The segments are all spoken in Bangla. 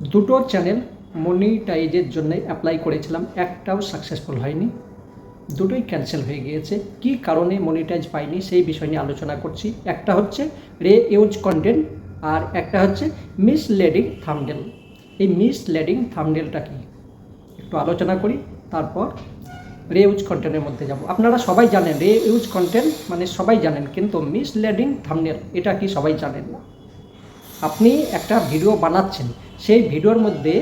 দুটো চ্যানেল মনিটাইজের জন্য অ্যাপ্লাই করেছিলাম, একটাও সাকসেসফুল হয়নি। দুটোই ক্যান্সেল হয়ে গিয়েছে। কি কারণে মনিটাইজ পাইনি সেই বিষয় নিয়ে আলোচনা করছি। একটা হচ্ছে রে ইউজ কন্টেন্ট আর একটা হচ্ছে মিস মিসলেডিং থামডেল এই মিস মিসলেডিং থামডেলটা কি? একটু আলোচনা করি, তারপর রে ইউজ কন্টেন্টের মধ্যে যাব। আপনারা সবাই জানেন, রে ইউজ কন্টেন্ট মানে সবাই জানেন, কিন্তু মিস মিসলেডিং থামডেল এটা কি সবাই জানেন না? আপনি একটা ভিডিও বানাচ্ছেন, সেই ভিডিওর মধ্যে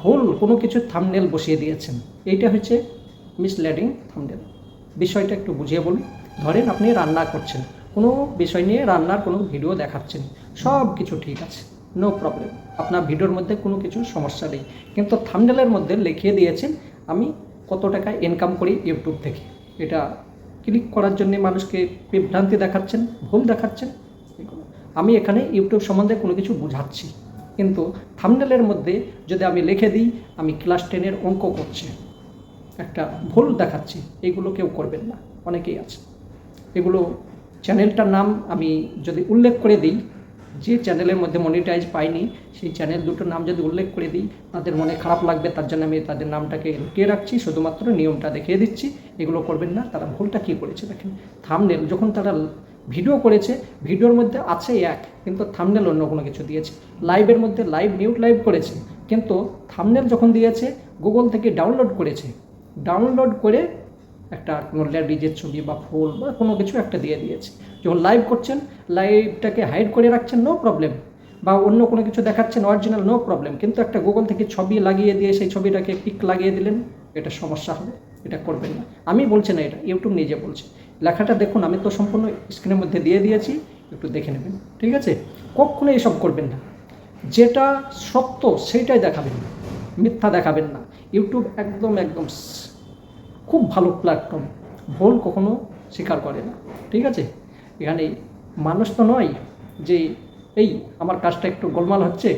ভুল কোনো কিছু থামনেল বসিয়ে দিয়েছেন। এইটা হচ্ছে মিসলেডিং থামনেল বিষয়টা একটু বুঝিয়ে বলুন। ধরেন আপনি রান্না করছেন, কোনো বিষয় নিয়ে রান্নার কোনো ভিডিও দেখাচ্ছেন, সব কিছু ঠিক আছে নো প্রবলেম আপনার ভিডিওর মধ্যে কোনো কিছু সমস্যা নেই। কিন্তু থামনেলের মধ্যে লিখিয়ে দিয়েছেন, আমি কত টাকা ইনকাম করি ইউটিউব থেকে। এটা ক্লিক করার জন্যে মানুষকে বিভ্রান্তি দেখাচ্ছেন, ভুল দেখাচ্ছেন। আমি এখানে ইউটিউব সম্বন্ধে কোনো কিছু বোঝাচ্ছি। কিন্তু থামনেলের মধ্যে যদি আমি লিখে দিই, আমি ক্লাস টেনের অঙ্ক করছি। একটা ভুল দেখাচ্ছি, এগুলো কেউ করবেন না, অনেকেই আছে। এগুলো চ্যানেলটার নাম আমি যদি উল্লেখ করে দিই, যে চ্যানেলের মধ্যে মনিটাইজ পাইনি, সেই চ্যানেল দুটোর নাম যদি উল্লেখ করে দিই, তাদের মনে খারাপ লাগবে, তার জন্য আমি তাদের নামটাকে লুকিয়ে রাখছি, শুধুমাত্র নিয়মটা দেখিয়ে দিচ্ছি, এগুলো করবেন না, তারা ভুলটা কী করেছে দেখেন। থামনেল যখন তারা ভিডিও করেছে, ভিডিওর মধ্যে আছে এক, কিন্তু থামনেল অন্য কোনো কিছু দিয়েছে। লাইভের মধ্যে লাইভ মিউট লাইভ করেছে, কিন্তু থামনেল যখন দিয়েছে গুগল থেকে ডাউনলোড করেছে। ডাউনলোড করে একটা কোনো লেডিজের ছবি বা ফুল বা কোনো কিছু একটা দিয়ে দিয়েছে। যখন লাইভ করছেন লাইভটাকে হাইড করে রাখছেন নো প্রবলেম বা অন্য কোনো কিছু দেখাচ্ছেন অরিজিনাল নো প্রবলেম কিন্তু একটা গুগল থেকে ছবি লাগিয়ে দিয়ে সেই ছবিটাকে পিক লাগিয়ে দিলেন, এটা সমস্যা হবে, এটা করবেন না। আমি বলছি না এটা ইউটিউব নিজে বলছে। লেখাটা দেখুন, আমি তো সম্পূর্ণ স্ক্রিনের মধ্যে দিয়ে দিয়েছি, একটু দেখে নেবেন, ঠিক আছে? কখনো এসব করবেন না। যেটা সত্য সেইটাই দেখাবেন না, মিথ্যা দেখাবেন না। ইউটিউব একদম একদম খুব ভালো প্ল্যাটফর্ম ভুল কখনো স্বীকার করে না, ঠিক আছে? এখানে মানুষ তো নয় যে, এই, আমার কাজটা একটু গোলমাল হচ্ছে।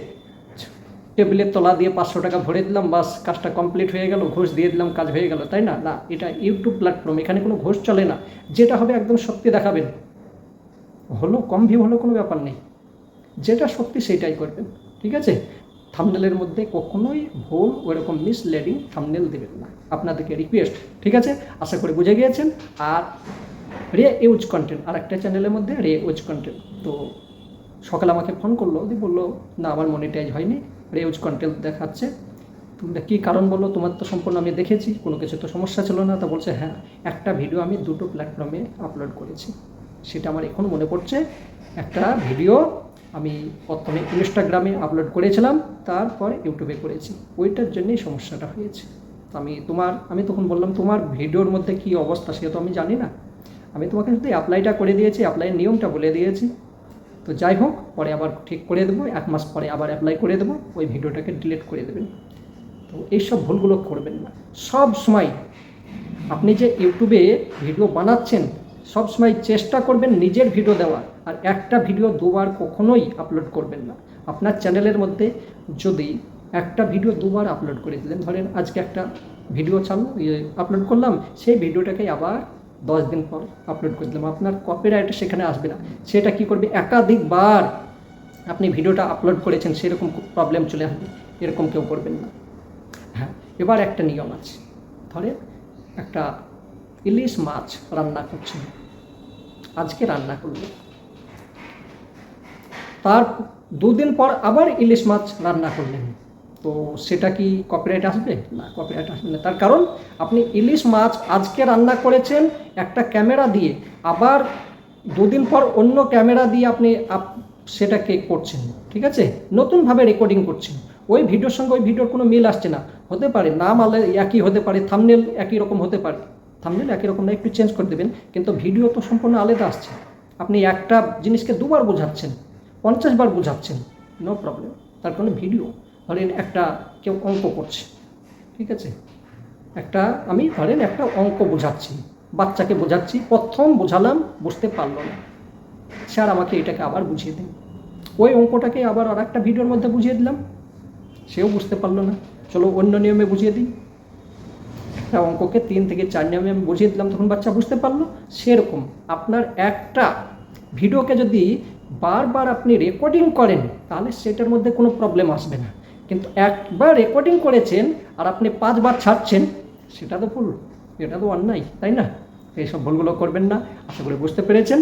টেবিলের তলা দিয়ে পাঁচশো টাকা ভরে দিলাম, বাস কাজটা কমপ্লিট হয়ে গেল, ঘোষ দিয়ে দিলাম, কাজ হয়ে গেল, তাই না? না, এটা ইউটিউব প্ল্যাটফর্ম, এখানে কোনো ঘোষ চলে না। যেটা হবে একদম সত্যি দেখাবেন। হলো কম ভিউ হলো কোনো ব্যাপার নেই। যেটা সত্যি সেটাই করবেন, ঠিক আছে? থামনেলের মধ্যে কখনোই ভুল ওইরকম মিসলেডিং থামনেল দেবেন না। আপনাদেরকে রিকোয়েস্ট ঠিক আছে? আশা করি বুঝে গিয়েছেন। আর রে ইউজ কন্টেন্ট আর একটা চ্যানেলের মধ্যে রে ইউজ কন্টেন্ট তো সকালে আমাকে ফোন করল, দিয়ে বলল, না, আমার মনিটাইজ হয়নি। রে ইউজ কন্টেন্ট দেখাচ্ছে। তোমরা কী কারণ বলো? তোমার তো সম্পূর্ণ আমি দেখেছি, কোনো কিছু তো সমস্যা ছিল না। তা বলছে হ্যাঁ একটা ভিডিও আমি দুটো প্ল্যাটফর্মে আপলোড করেছি। সেটা আমার এখন মনে পড়ছে, একটা ভিডিও আমি প্রথমে ইনস্টাগ্রামে আপলোড করেছিলাম, তারপর ইউটিউবে করেছি। ওইটার জন্যই সমস্যাটা হয়েছে। তো আমি তোমার, আমি তখন বললাম, তোমার ভিডিওর মধ্যে কী অবস্থা সে তো আমি জানি না। আমি তোমাকে শুধু অ্যাপ্লাইটা করে দিয়েছি অ্যাপ্লাইয়ের নিয়মটা বলে দিয়েছি। তো যাই হোক, পরে আবার ঠিক করে দেবো, এক মাস পরে আবার অ্যাপ্লাই করে দেবো, ওই ভিডিওটাকে ডিলিট করে দেবেন। তো এইসব ভুলগুলো করবেন না। সব সময় আপনি যে ইউটিউবে ভিডিও বানাচ্ছেন, সব সময় চেষ্টা করবেন নিজের ভিডিও দেওয়ার, আর একটা ভিডিও দুবার কখনোই আপলোড করবেন না। আপনার চ্যানেলের মধ্যে যদি একটা ভিডিও দুবার আপলোড করে দিলেন, ধরেন আজকে একটা ভিডিও চালু আপলোড করলাম, সেই ভিডিওটাকে আবার দশ দিন পর আপলোড করে দিলাম। আপনার কপিরাইট সেখানে আসবে না। সেটা কি করবে? একাধিকবার আপনি ভিডিওটা আপলোড করেছেন, সেরকম প্রবলেম চলে আসবে। এরকম কেউ করবেন না। হ্যাঁ এবার একটা নিয়ম আছে। ধরেন একটা ইলিশ মাছ রান্না করছেন। আজকে রান্না করলেন তার দুদিন পর আবার ইলিশ মাছ রান্না করলেন। তো সেটা কি কপিরাইট আসবে? না কপিরাইট আসবে না। তার কারণ আপনি ইলিশ মাছ আজকে রান্না করেছেন একটা ক্যামেরা দিয়ে, আবার দুদিন পর অন্য ক্যামেরা দিয়ে আপনি আপ- সেটাকে করছেন, ঠিক আছে? নতুনভাবে রেকর্ডিং করছেন। ওই ভিডিওর সঙ্গে ওই ভিডিওর কোনো মিল আসছে না। হতে পারে নাম আলে একই হতে পারে থামনেল একই রকম হতে পারে। থামনেল একই রকম না, একটু চেঞ্জ করে দেবেন, কিন্তু ভিডিও তো সম্পূর্ণ আলাদা আসছে। আপনি একটা জিনিসকে দুবার বোঝাচ্ছেন, পঞ্চাশ বার বোঝাচ্ছেন নো প্রবলেম তার কারণে ভিডিও ধরেন একটা কেউ অঙ্ক করছে, ঠিক আছে? একটা, আমি ধরেন একটা অঙ্ক বোঝাচ্ছি, বাচ্চাকে বোঝাচ্ছি, প্রথম বোঝালাম, বুঝতে পারল না। স্যার, আমাকে এটাকে আবার বুঝিয়ে দিন। ওই অঙ্কটাকে আবার আর একটা ভিডিওর মধ্যে বুঝিয়ে দিলাম। সেও বুঝতে পারল না। চলো অন্য নিয়মে বুঝিয়ে দিই। একটা অঙ্ককে তিন থেকে চার নিয়মে আমি বুঝিয়ে দিলাম, তখন বাচ্চা বুঝতে পারল। সেরকম আপনার একটা ভিডিওকে যদি বারবার আপনি রেকর্ডিং করেন, তাহলে সেটার মধ্যে কোনো প্রবলেম আসবে না। কিন্তু একবার রেকর্ডিং করেছেন আর আপনি পাঁচবার ছাড়ছেন, সেটা তো ভুল, এটা তো অন্যায়, তাই না? এইসব ভুলগুলো করবেন না, আশা করে বুঝতে পেরেছেন।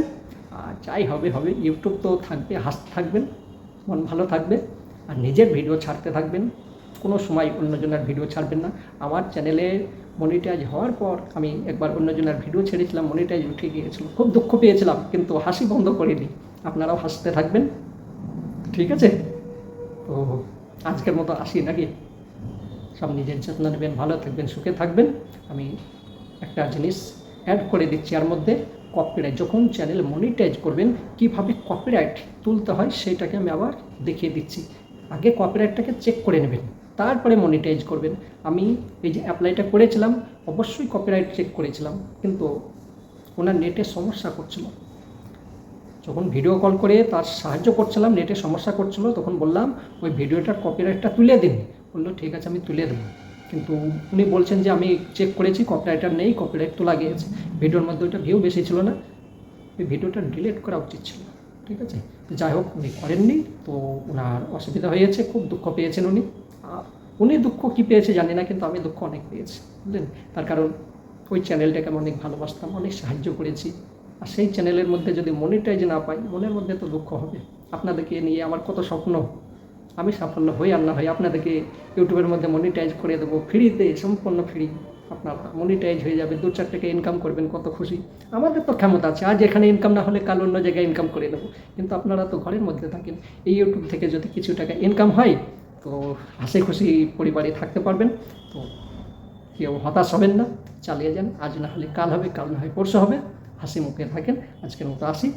আর যাই হবে হবে ইউটিউব তো থাকবে, হাসতে থাকবেন, মন ভালো থাকবে, আর নিজের ভিডিও ছাড়তে থাকবেন। কোনো সময় অন্যজনের ভিডিও ছাড়বেন না। আমার চ্যানেলে মনিটাইজ হওয়ার পর আমি একবার অন্যজনের ভিডিও ছেড়েছিলাম মনিটাইজ উঠে গিয়েছিল, খুব দুঃখ পেয়েছিলাম, কিন্তু হাসি বন্ধ করিনি। আপনারাও হাসতে থাকবেন, ঠিক আছে? তো আজকের মতো আসি নাকি? সব নিজের যত্ন নেবেন, ভালো থাকবেন, সুখে থাকবেন। আমি একটা জিনিস অ্যাড করে দিচ্ছি, এর মধ্যে কপিরাইট যখন চ্যানেল মনিটাইজ করবেন, কীভাবে কপিরাইট তুলতে হয় সেটাকে আমি আবার দেখিয়ে দিচ্ছি। আগে কপিরাইটটাকে চেক করে নেবেন, তারপরে মনিটাইজ করবেন। আমি এই যে অ্যাপ্লাইটা করেছিলাম, অবশ্যই কপিরাইট চেক করেছিলাম, কিন্তু ওনার নেটে সমস্যা করছিল। যখন ভিডিও কল করে তার সাহায্য করছিলাম নেটে সমস্যা করছিল, তখন বললাম, ওই ভিডিওটার কপিরাইটটা তুলে দিন বলল, ঠিক আছে, আমি তুলে দেবো। কিন্তু উনি বলছেন যে, আমি চেক করেছি কপিরাইটার নেই কপিরাইট তোলা গিয়েছে। ভিডিওর মধ্যে ওইটা ভিউ বেশি ছিল না। ওই ভিডিওটা ডিলিট করা উচিত ছিল, ঠিক আছে? তো যাই হোক, উনি করেননি, তো ওনার অসুবিধা হয়েছে, খুব দুঃখ পেয়েছেন উনি। আর উনি দুঃখ কী পেয়েছে জানি না, কিন্তু আমি দুঃখ অনেক পেয়েছি, বুঝলেন? তার কারণ ওই চ্যানেলটাকে আমি অনেক ভালোবাসতাম, অনেক সাহায্য করেছি। আর সেই চ্যানেলের মধ্যে যদি মনিটাইজ না পাই, মনের মধ্যে তো দুঃখ হবে। আপনাদেরকে নিয়ে আমার কত স্বপ্ন। আমি সাফল্য হই আর না হই, আপনাদেরকে ইউটিউবের মধ্যে মনিটাইজ করে দেবো। ফ্রিতে, সম্পূর্ণ ফ্রি। আপনারা মনিটাইজ হয়ে যাবে, দু চার টাকা ইনকাম করবেন, কত খুশি। আমাদের তো ক্ষমতা আছে, আজ এখানে ইনকাম না হলে কাল অন্য জায়গায় ইনকাম করে দেবো। কিন্তু আপনারা তো ঘরের মধ্যে থাকেন। এই ইউটিউব থেকে যদি কিছু টাকা ইনকাম হয়, তো হাসি খুশি পরিবারে থাকতে পারবেন। তো কেউ হতাশ হবেন না, চালিয়ে যান। আজ না হলে কাল হবে, কাল না হয় পরশু হবে। হাসি মুখে থাকেন। আজকের মতো আসি।